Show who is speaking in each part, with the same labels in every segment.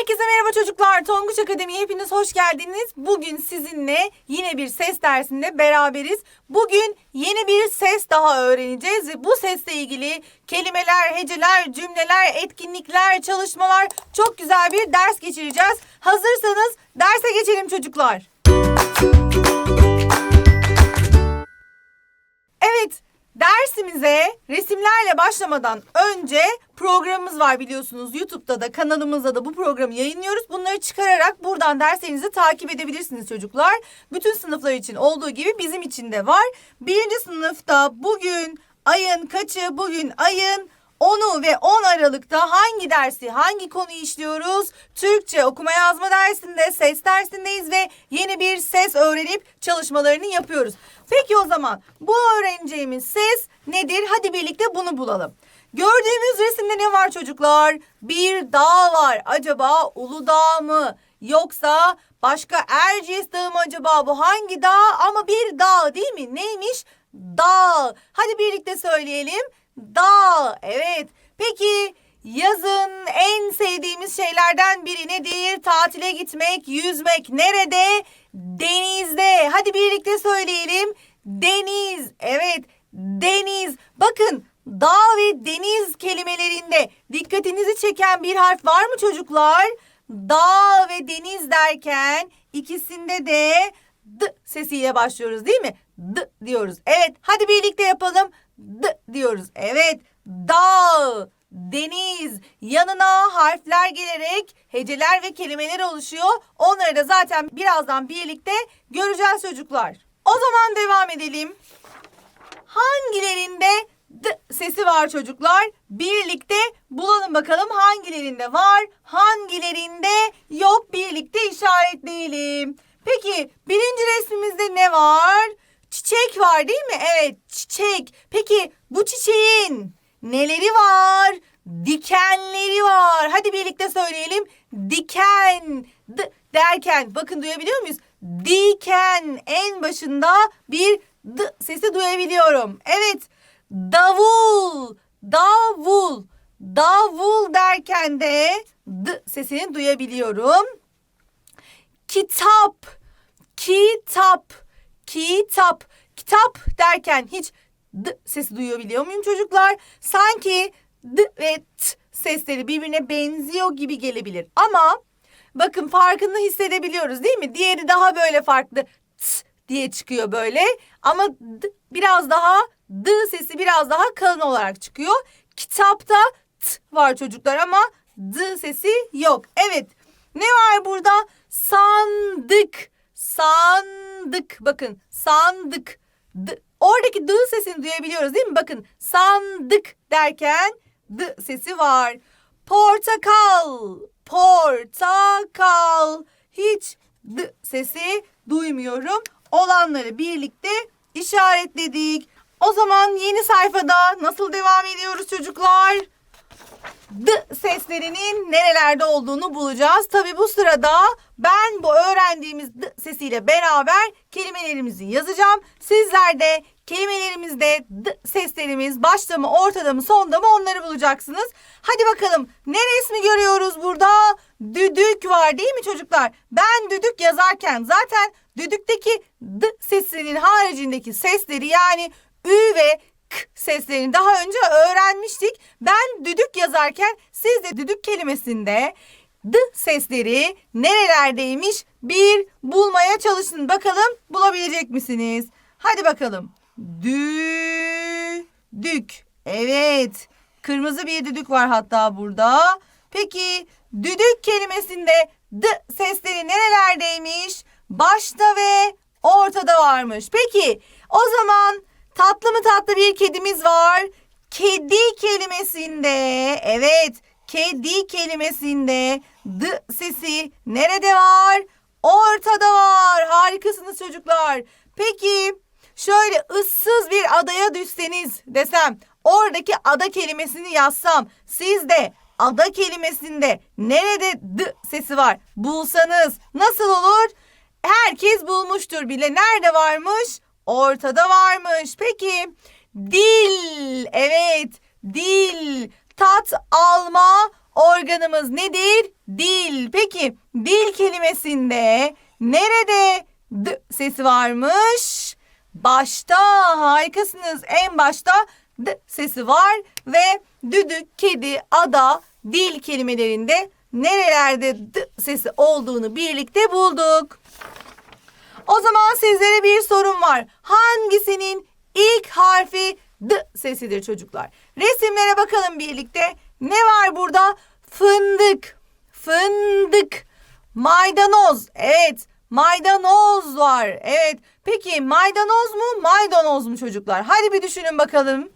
Speaker 1: Herkese merhaba çocuklar. Tonguç Akademi'ye hepiniz hoş geldiniz. Bugün sizinle yine bir ses dersinde beraberiz. Bugün yeni bir ses daha öğreneceğiz ve bu sesle ilgili kelimeler, heceler, cümleler, etkinlikler, çalışmalar çok güzel bir ders geçireceğiz. Hazırsanız derse geçelim çocuklar. Evet, dersimize resimlerle başlamadan önce programımız var biliyorsunuz. YouTube'da da kanalımızda da bu programı yayınlıyoruz. Bunları çıkararak buradan derslerinizi takip edebilirsiniz çocuklar. Bütün sınıflar için olduğu gibi bizim için de var. Birinci sınıfta bugün ayın kaçı? Bugün ayın 10'u ve 10 Aralık'ta hangi dersi, hangi konuyu işliyoruz? Türkçe okuma yazma dersinde, ses dersindeyiz ve yeni bir ses öğrenip çalışmalarını yapıyoruz. Peki o zaman bu öğreneceğimiz ses nedir? Hadi birlikte bunu bulalım. Gördüğümüz resimde ne var çocuklar? Bir dağ var. Acaba Uludağ mı? Yoksa başka Erciyes Dağı mı acaba? Bu hangi dağ? Ama bir dağ değil mi? Neymiş? Dağ. Hadi birlikte söyleyelim. Dağ. Evet. Peki yazın en sevdiğimiz şeylerden biri nedir? Tatile gitmek, yüzmek. Nerede? Denizde. Hadi birlikte söyleyelim. Deniz. Evet. Deniz. Bakın dağ ve deniz kelimelerinde dikkatinizi çeken bir harf var mı çocuklar? Dağ ve deniz derken ikisinde de d sesiyle başlıyoruz değil mi? D diyoruz. Evet hadi birlikte yapalım. D diyoruz. Evet dağ, deniz yanına harfler gelerek heceler ve kelimeler oluşuyor. Onları da zaten birazdan birlikte göreceğiz çocuklar. O zaman devam edelim. Hangilerinde d sesi var çocuklar? Birlikte bulalım bakalım hangilerinde var, hangilerinde yok birlikte işaretleyelim. Peki birinci resmimizde ne var? Çiçek var değil mi? Evet çiçek. Peki bu çiçeğin neleri var? Dikenleri var. Hadi birlikte söyleyelim. Diken d derken bakın duyabiliyor muyuz? Diken en başında bir d sesi duyabiliyorum. Evet davul davul davul derken de d sesini duyabiliyorum. Kitap kitap kitap kitap derken hiç d sesi duyabiliyor muyum çocuklar? Sanki d ve t sesleri birbirine benziyor gibi gelebilir ama bakın farkını hissedebiliyoruz değil mi? Diğeri daha böyle farklı t diye çıkıyor böyle ama d biraz daha d sesi biraz daha kalın olarak çıkıyor. Kitapta t var çocuklar ama d sesi yok. Evet. Ne var burada? Sandık. Sandık. Bakın sandık. D, oradaki d sesini duyabiliyoruz değil mi? Bakın sandık derken d sesi var. Portakal. Portakal. Hiç d sesi duymuyorum. Olanları birlikte işaretledik. O zaman yeni sayfada nasıl devam ediyoruz çocuklar? D seslerinin nerelerde olduğunu bulacağız. Tabi bu sırada ben bu öğrendiğimiz D sesiyle beraber kelimelerimizi yazacağım. Sizler de kelimelerimizde D seslerimiz başta mı ortada mı sonda mı onları bulacaksınız. Hadi bakalım ne resmi görüyoruz burada? Düdük var değil mi çocuklar? Ben düdük yazarken zaten düdükteki D sesinin haricindeki sesleri yani Ü ve k seslerini daha önce öğrenmiştik. Ben düdük yazarken siz de düdük kelimesinde d sesleri nerelerdeymiş bir bulmaya çalışın. Bakalım bulabilecek misiniz? Hadi bakalım. Düdük. Evet. Kırmızı bir düdük var hatta burada. Peki düdük kelimesinde d sesleri nerelerdeymiş? Başta ve ortada varmış. Peki o zaman Tatlı mı tatlı bir kedimiz var. Kedi kelimesinde evet kedi kelimesinde d sesi nerede var? Ortada var. Harikasınız çocuklar. Peki şöyle ıssız bir adaya düşseniz desem oradaki ada kelimesini yazsam siz de ada kelimesinde nerede d sesi var bulsanız nasıl olur? Herkes bulmuştur bile. Nerede varmış? Ortada varmış. Peki dil. Evet dil. Tat alma organımız nedir? Dil. Peki dil kelimesinde nerede d sesi varmış? Başta harikasınız. En başta d sesi var ve düdük, kedi, ada, dil kelimelerinde nerelerde d sesi olduğunu birlikte bulduk. O zaman sizlere bir sorum var. Hangisinin ilk harfi D sesidir çocuklar? Resimlere bakalım birlikte. Ne var burada? Fındık, fındık, maydanoz. Evet, maydanoz var. Evet. Peki maydanoz mu, maydanoz mu çocuklar? Hadi bir düşünün bakalım.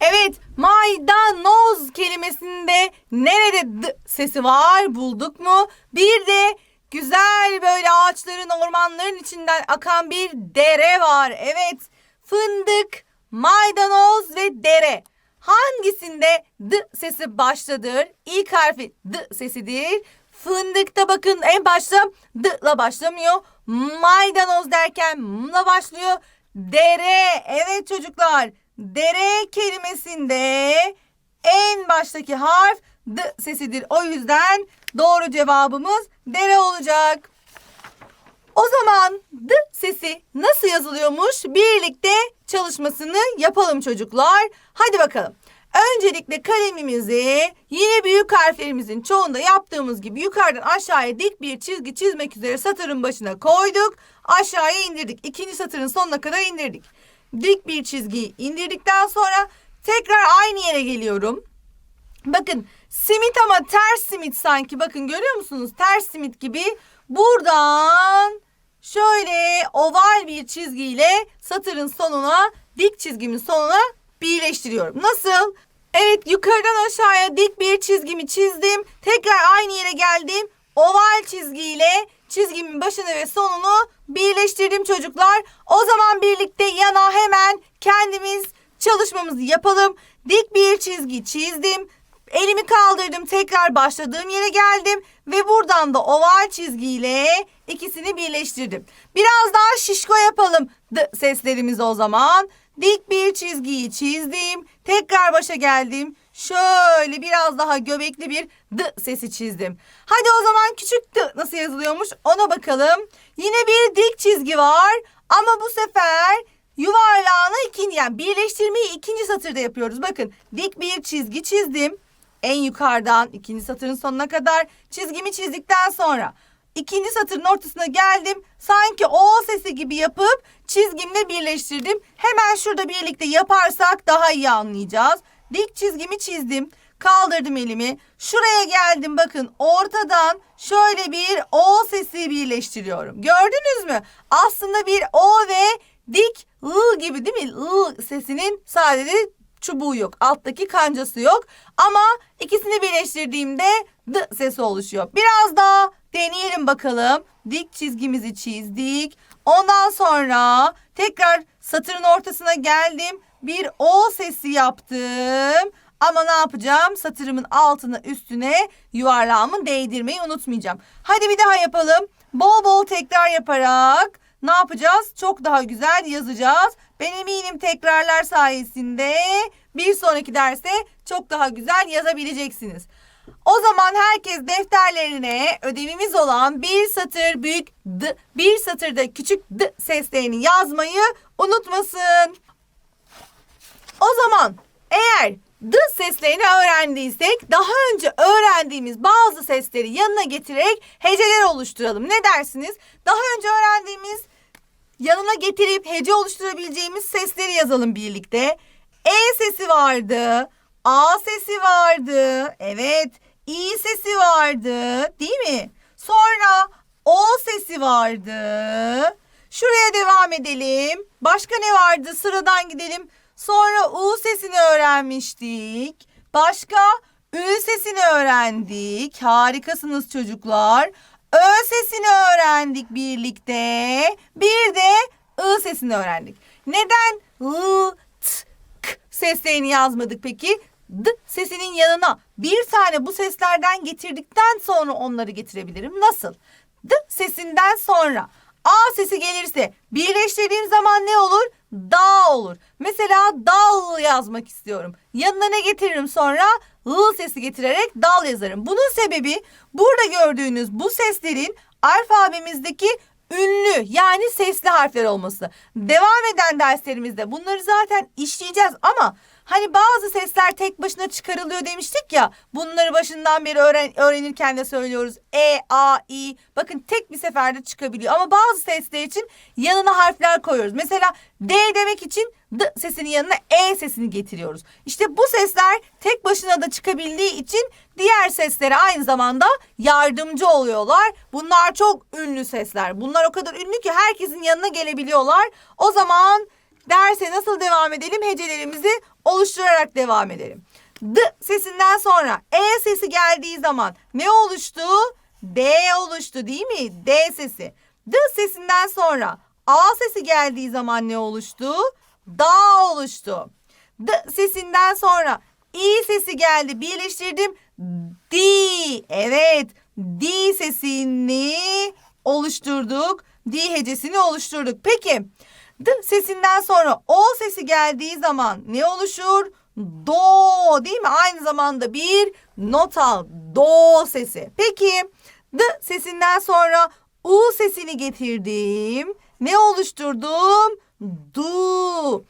Speaker 1: Evet, maydanoz kelimesinde nerede D sesi var? Bulduk mu? Bir de güzel böyle ağaçların, ormanların içinden akan bir dere var. Evet, fındık, maydanoz ve dere. Hangisinde D sesi baştadır? İlk harfi D sesidir. Fındıkta bakın en başta D ile başlamıyor. Maydanoz derken M ile başlıyor. Dere. Evet çocuklar. Dere kelimesinde en baştaki harf D sesidir. O yüzden doğru cevabımız dere olacak. O zaman D sesi nasıl yazılıyormuş? Birlikte çalışmasını yapalım çocuklar. Hadi bakalım. Öncelikle kalemimizi yine büyük harflerimizin çoğunda yaptığımız gibi yukarıdan aşağıya dik bir çizgi çizmek üzere satırın başına koyduk. Aşağıya indirdik. İkinci satırın sonuna kadar indirdik. Dik bir çizgiyi indirdikten sonra tekrar aynı yere geliyorum. Bakın simit ama ters simit sanki. Bakın görüyor musunuz? Ters simit gibi. Buradan şöyle oval bir çizgiyle satırın sonuna dik çizgimin sonuna birleştiriyorum. Nasıl? Evet yukarıdan aşağıya dik bir çizgimi çizdim. Tekrar aynı yere geldim. Oval çizgiyle çizgimin başını ve sonunu birleştirdim çocuklar. O zaman birlikte yana hemen kendimiz çalışmamızı yapalım. Dik bir çizgi çizdim. Elimi kaldırdım tekrar başladığım yere geldim ve buradan da oval çizgiyle ikisini birleştirdim. Biraz daha şişko yapalım D seslerimizi o zaman. Dik bir çizgiyi çizdim. Tekrar başa geldim. Şöyle biraz daha göbekli bir D sesi çizdim. Hadi o zaman küçük D nasıl yazılıyormuş ona bakalım. Yine bir dik çizgi var ama bu sefer yuvarlağını ikinci yani birleştirmeyi ikinci satırda yapıyoruz. Bakın dik bir çizgi çizdim. En yukarıdan ikinci satırın sonuna kadar çizgimi çizdikten sonra ikinci satırın ortasına geldim. Sanki O sesi gibi yapıp çizgimle birleştirdim. Hemen şurada birlikte yaparsak daha iyi anlayacağız. Dik çizgimi çizdim. Kaldırdım elimi. Şuraya geldim bakın ortadan şöyle bir O sesi birleştiriyorum. Gördünüz mü? Aslında bir O ve dik ı gibi değil mi? I sesinin sadece çubuğu yok. Alttaki kancası yok. Ama ikisini birleştirdiğimde D sesi oluşuyor. Biraz daha deneyelim bakalım. Dik çizgimizi çizdik. Ondan sonra tekrar satırın ortasına geldim. Bir O sesi yaptım. Ama ne yapacağım? Satırımın altına üstüne yuvarlağımı değdirmeyi unutmayacağım. Hadi bir daha yapalım. Bol bol tekrar yaparak ne yapacağız? Çok daha güzel yazacağız. Ben eminim tekrarlar sayesinde bir sonraki derse çok daha güzel yazabileceksiniz. O zaman herkes defterlerine ödevimiz olan bir satır büyük d, bir satırda küçük d seslerini yazmayı unutmasın. O zaman eğer d seslerini öğrendiysek daha önce öğrendiğimiz bazı sesleri yanına getirerek heceler oluşturalım. Ne dersiniz? Daha önce öğrendiğimiz yanına getirip hece oluşturabileceğimiz sesleri yazalım birlikte. E sesi vardı. A sesi vardı. Evet. İ sesi vardı. Değil mi? Sonra O sesi vardı. Şuraya devam edelim. Başka ne vardı? Sıradan gidelim. Sonra U sesini öğrenmiştik. Başka Ü sesini öğrendik. Harikasınız çocuklar. Ö sesini öğrendik birlikte. Bir de I sesini öğrendik. Neden I, T, K seslerini yazmadık peki? D sesinin yanına bir tane bu seslerden getirdikten sonra onları getirebilirim. Nasıl? D sesinden sonra A sesi gelirse birleştirdiğim zaman ne olur? Da olur. Mesela dal yazmak istiyorum. Yanına ne getiririm sonra? L sesi getirerek dal yazarım. Bunun sebebi burada gördüğünüz bu seslerin alfabemizdeki ünlü yani sesli harfler olması. Devam eden derslerimizde bunları zaten işleyeceğiz ama hani bazı sesler tek başına çıkarılıyor demiştik ya. Bunları başından beri öğren öğrenirken de söylüyoruz. E, A, I. Bakın tek bir seferde çıkabiliyor ama bazı sesler için yanına harfler koyuyoruz. Mesela D demek için D sesinin yanına E sesini getiriyoruz. İşte bu sesler tek başına da çıkabildiği için diğer seslere aynı zamanda yardımcı oluyorlar. Bunlar çok ünlü sesler. Bunlar o kadar ünlü ki herkesin yanına gelebiliyorlar. O zaman derse nasıl devam edelim? Hecelerimizi oluşturarak devam edelim. D sesinden sonra E sesi geldiği zaman ne oluştu? D oluştu değil mi? D sesi. D sesinden sonra A sesi geldiği zaman ne oluştu? Da oluştu. D sesinden sonra İ sesi geldi. Birleştirdim. Di. Evet. Di sesini oluşturduk. Di hecesini oluşturduk. Peki. D sesinden sonra O sesi geldiği zaman ne oluşur? Do değil mi? Aynı zamanda bir nota. Do sesi. Peki. D sesinden sonra U sesini getirdim. Ne oluşturdum? Du.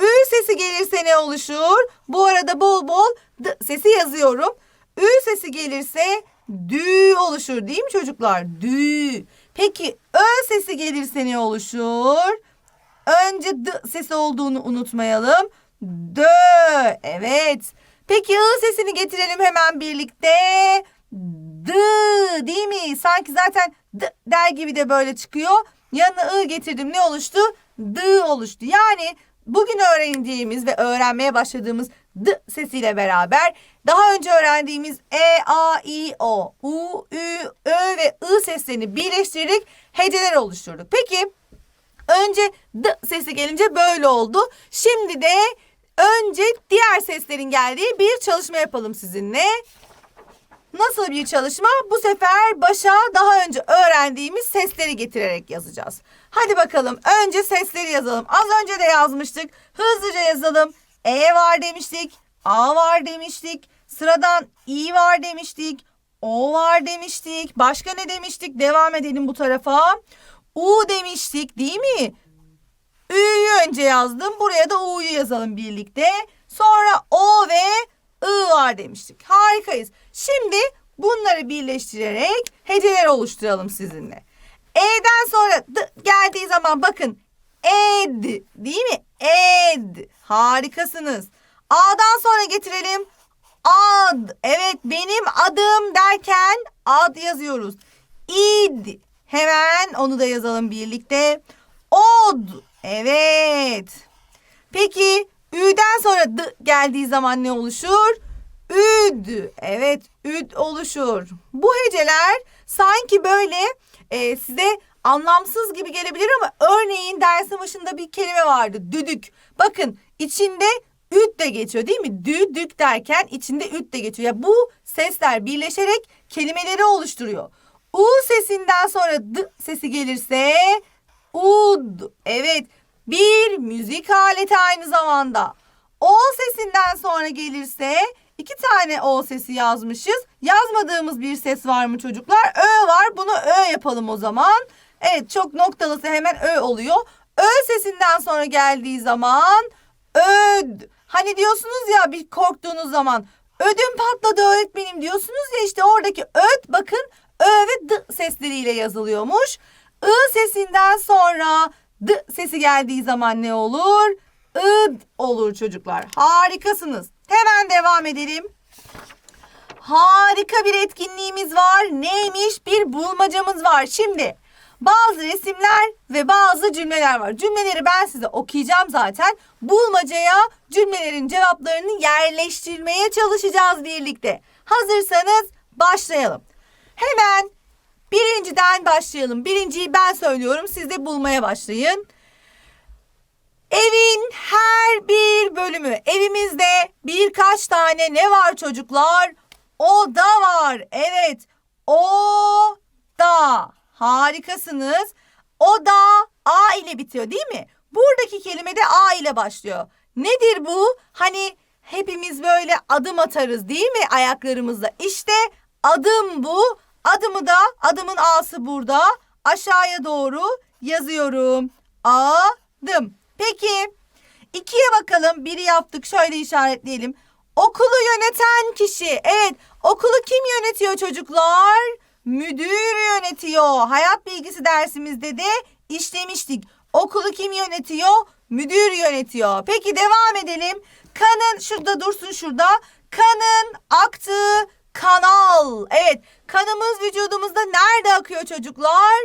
Speaker 1: Ü sesi gelirse ne oluşur? Bu arada bol bol D sesi yazıyorum. Ü sesi gelirse dü oluşur değil mi çocuklar? Dü. Peki Ö sesi gelirse ne oluşur? Önce D sesi olduğunu unutmayalım. Dö. Evet. Peki I sesini getirelim hemen birlikte. D değil mi? Sanki zaten D der gibi de böyle çıkıyor. Yanına I getirdim ne oluştu? D oluştu. Yani bugün öğrendiğimiz ve öğrenmeye başladığımız D sesiyle beraber daha önce öğrendiğimiz E, A, I, O, U, Ü, Ö ve I seslerini birleştirerek heceler oluşturduk. Peki önce D sesi gelince böyle oldu. Şimdi de önce diğer seslerin geldiği bir çalışma yapalım sizinle. Nasıl bir çalışma? Bu sefer başa daha önce öğrendiğimiz sesleri getirerek yazacağız. Hadi bakalım önce sesleri yazalım. Az önce de yazmıştık. Hızlıca yazalım. E var demiştik. A var demiştik. Sıradan I var demiştik. O var demiştik. Başka ne demiştik? Devam edelim bu tarafa. U demiştik değil mi? Ü'yü önce yazdım. Buraya da U'yu yazalım birlikte. Sonra O ve I var demiştik. Harikayız. Şimdi bunları birleştirerek heceler oluşturalım sizinle. E'den sonra D geldiği zaman bakın. Ed değil mi? Ed. Harikasınız. A'dan sonra getirelim. Ad. Evet benim adım derken ad yazıyoruz. İd. Hemen onu da yazalım birlikte. Od. Evet. Peki Ü'den sonra D geldiği zaman ne oluşur? Üd. Evet üd oluşur. Bu heceler sanki böyle e, size anlamsız gibi gelebilir ama örneğin dersin başında bir kelime vardı. Düdük. Bakın içinde üt de geçiyor değil mi? Düdük derken içinde üt de geçiyor. Ya bu sesler birleşerek kelimeleri oluşturuyor. U sesinden sonra D sesi gelirse ud. Evet bir müzik aleti aynı zamanda. O sesinden sonra gelirse iki tane O sesi yazmışız. Yazmadığımız bir ses var mı çocuklar? Ö var. Bunu Ö yapalım o zaman. Evet çok noktalısı hemen Ö oluyor. Ö sesinden sonra geldiği zaman öd. Hani diyorsunuz ya bir korktuğunuz zaman ödüm patladı öğretmenim diyorsunuz ya işte oradaki öd bakın Ö ve D sesleriyle yazılıyormuş. I sesinden sonra D sesi geldiği zaman ne olur? id olur çocuklar. Harikasınız. Hemen devam edelim. Harika bir etkinliğimiz var. Neymiş? Bir bulmacamız var. Şimdi bazı resimler ve bazı cümleler var. Cümleleri ben size okuyacağım zaten. Bulmacaya cümlelerin cevaplarını yerleştirmeye çalışacağız birlikte. Hazırsanız başlayalım. Hemen birinciden başlayalım. Birinciyi ben söylüyorum. Siz de bulmaya başlayın. Evin her bir bölümü. Evimizde birkaç tane ne var çocuklar? Oda var. Evet. O da. Harikasınız. O da A ile bitiyor değil mi? Buradaki kelime de A ile başlıyor. Nedir bu? Hani hepimiz böyle adım atarız değil mi ayaklarımızla? İşte adım bu. Adımı da adımın A'sı burada. Aşağıya doğru yazıyorum. Adım. Peki ikiye bakalım. Biri yaptık. Şöyle işaretleyelim. Okulu yöneten kişi. Evet okulu kim yönetiyor çocuklar? Müdür yönetiyor. Hayat bilgisi dersimizde de işlemiştik. Okulu kim yönetiyor? Müdür yönetiyor. Peki devam edelim. Kanın şurada dursun şurada. Kanın aktığı kanal. Evet kanımız vücudumuzda nerede akıyor çocuklar?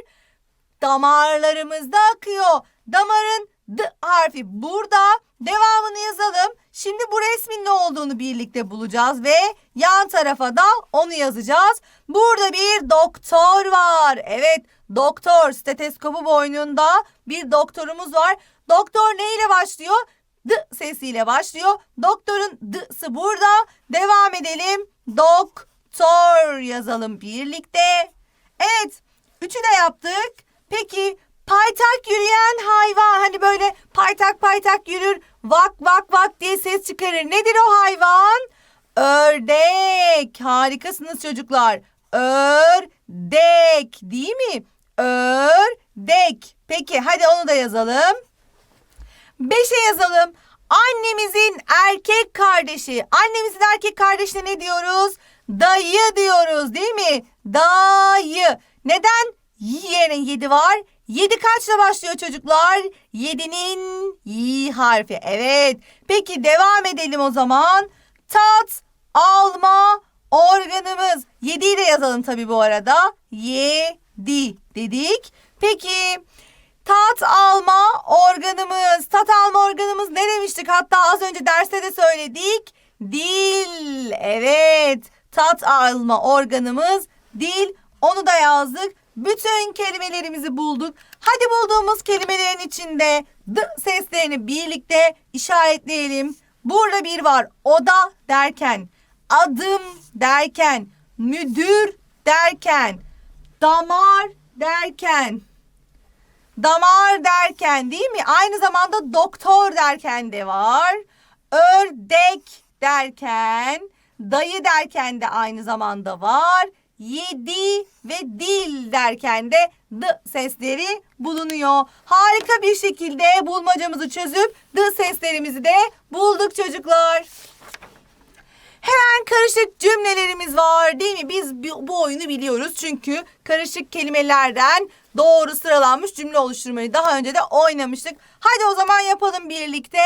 Speaker 1: Damarlarımızda akıyor. Damarın D harfi burada. Devamını yazalım. Şimdi bu resmin ne olduğunu birlikte bulacağız ve yan tarafa da onu yazacağız. Burada bir doktor var. Evet, doktor steteskopu boynunda bir doktorumuz var. Doktor ne ile başlıyor? D sesiyle başlıyor. Doktorun D'sı burada. Devam edelim. Doktor yazalım birlikte. Evet, üçü de yaptık. Peki paytak yürüyen hayvan hani böyle paytak paytak yürür vak vak vak diye ses çıkarır. Nedir o hayvan? Ördek. Harikasınız çocuklar. Ördek değil mi? Ördek. Peki hadi onu da yazalım. Beşe yazalım. Annemizin erkek kardeşi. Annemizin erkek kardeşine ne diyoruz? Dayı diyoruz değil mi? Dayı. Neden? Yerine yedi var. Yedi kaçla başlıyor çocuklar? Yedinin y harfi. Evet. Peki devam edelim o zaman. Tat alma organımız. Yediyi de yazalım tabii bu arada. Yedi dedik. Peki tat alma organımız. Tat alma organımız ne demiştik? Hatta az önce derste de söyledik. Dil. Evet. Tat alma organımız dil. Onu da yazdık. Bütün kelimelerimizi bulduk. Hadi bulduğumuz kelimelerin içinde d seslerini birlikte işaretleyelim. Burada bir var. Oda derken, adım derken, müdür derken, damar derken, damar derken değil mi? Aynı zamanda doktor derken de var. Ördek derken, dayı derken de aynı zamanda var yedi ve dil derken de d sesleri bulunuyor. Harika bir şekilde bulmacamızı çözüp d seslerimizi de bulduk çocuklar. Hemen karışık cümlelerimiz var değil mi? Biz bu oyunu biliyoruz çünkü karışık kelimelerden doğru sıralanmış cümle oluşturmayı daha önce de oynamıştık. Hadi o zaman yapalım birlikte.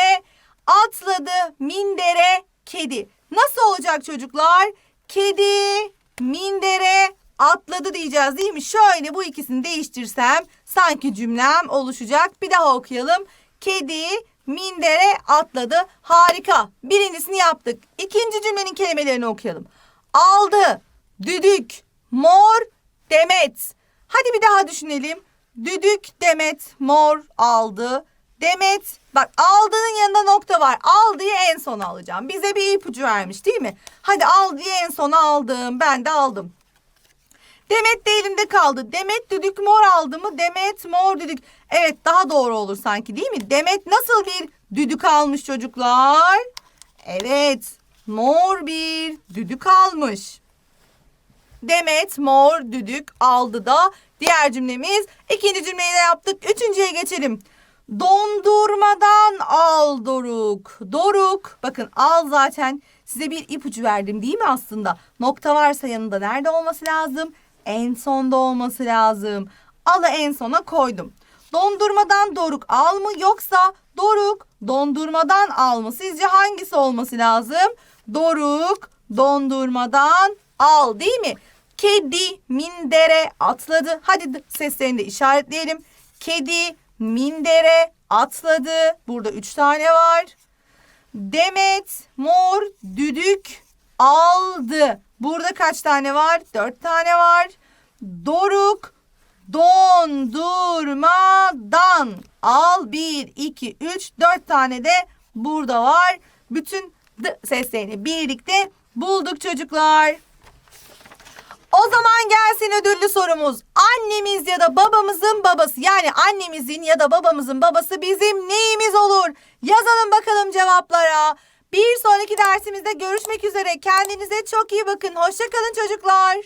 Speaker 1: Atladı mindere kedi. Nasıl olacak çocuklar? Kedi mindere atladı diyeceğiz değil mi? Şöyle bu ikisini değiştirsem sanki cümlem oluşacak. Bir daha okuyalım. Kedi mindere atladı. Harika. Birincisini yaptık. İkinci cümlenin kelimelerini okuyalım. Aldı, düdük, mor, demet. Hadi bir daha düşünelim. Düdük, demet, mor, aldı. Demet, bak aldığın yanında nokta var. Aldığı en sona alacağım. Bize bir ipucu vermiş değil mi? Hadi aldığı en sona aldım. Ben de aldım. Demet de elimde kaldı. Demet düdük mor aldı mı? Demet mor düdük. Evet daha doğru olur sanki değil mi? Demet nasıl bir düdük almış çocuklar? Evet mor bir düdük almış. Demet mor düdük aldı da diğer cümlemiz. ikinci cümleyi de yaptık. Üçüncüye geçelim. Dondurmadan al Doruk. Doruk. Bakın al zaten size bir ipucu verdim değil mi aslında? Nokta varsa yanında nerede olması lazım? En sonda olması lazım. Alı en sona koydum. Dondurmadan Doruk al mı yoksa Doruk dondurmadan al mı? Sizce hangisi olması lazım? Doruk dondurmadan al değil mi? Kedi mindere atladı. Hadi seslerini de işaretleyelim. Kedi mindere atladı. Burada üç tane var. Demet mor düdük aldı. Burada kaç tane var? Dört tane var. Doruk dondurmadan al. Bir, iki, üç, dört tane de burada var. Bütün d seslerini birlikte bulduk çocuklar. O zaman gelsin ödüllü sorumuz. Annemiz ya da babamızın babası yani annemizin ya da babamızın babası bizim neyimiz olur? Yazalım bakalım cevaplara. Bir sonraki dersimizde görüşmek üzere. Kendinize çok iyi bakın. Hoşçakalın çocuklar.